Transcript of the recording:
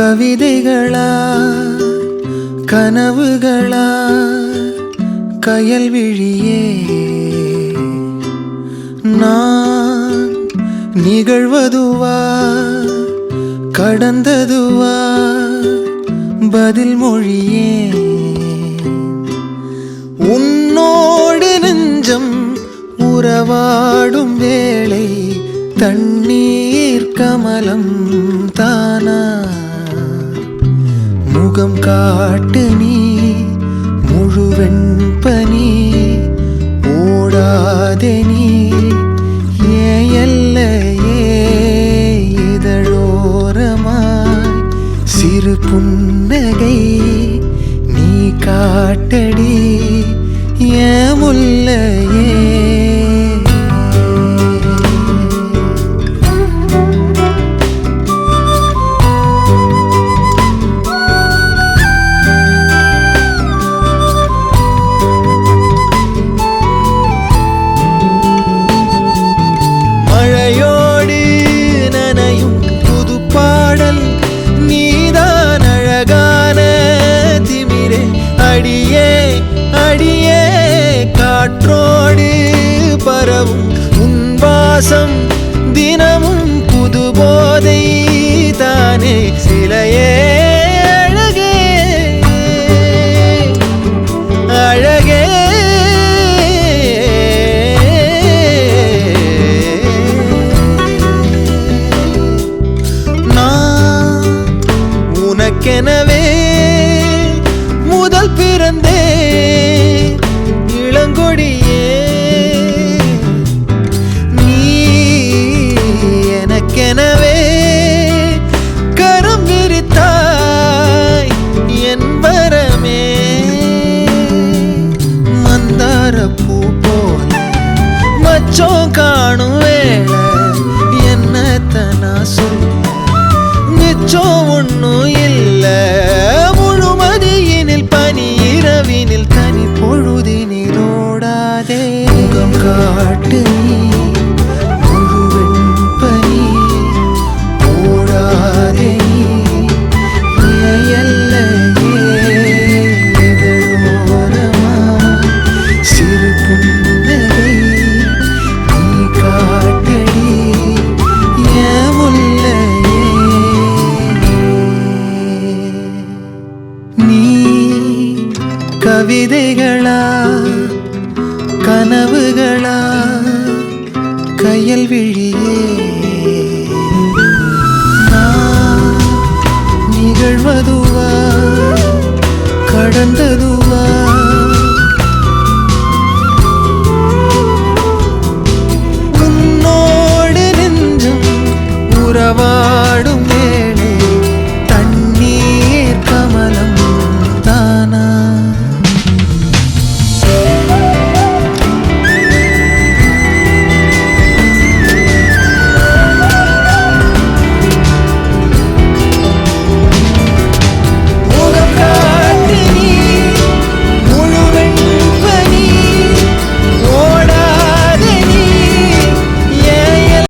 கவிதைகளா கனவுகளா கயல் விழியே நான் நிகழ்வதுவா கடந்ததுவா பதில் மொழியே. உன்னோடு நெஞ்சம் உறவாடும் வேளை தண்ணீர் கமலம் தானா? முகம் காட்டு நீ முழுவெண் பனி ஓடாதே நீ. ஏன் இதழோரமாய் சிறு புன்னகை நீ காட்டடி. ஏ முல்லையே பரவும் உன் வாசம் தினமும் புது போதை தானே. சிலையே அழகே அழகே. நான் உனக்கெனவே முதல் பிறந்தே. இளங்கொடியே மிச்சம் ஒன்றும் இல்ல. முழுமதியினில் பனி இரவினில் தனி பொழுதினில் ஓடாதே. முகம் காட்டு கனவுகளா கனவுகளா கையல் விழியே. நிகழ்வதுவா கடந்ததுவா? உன்னோடு நெஞ்சும் உறவாடும் வேளை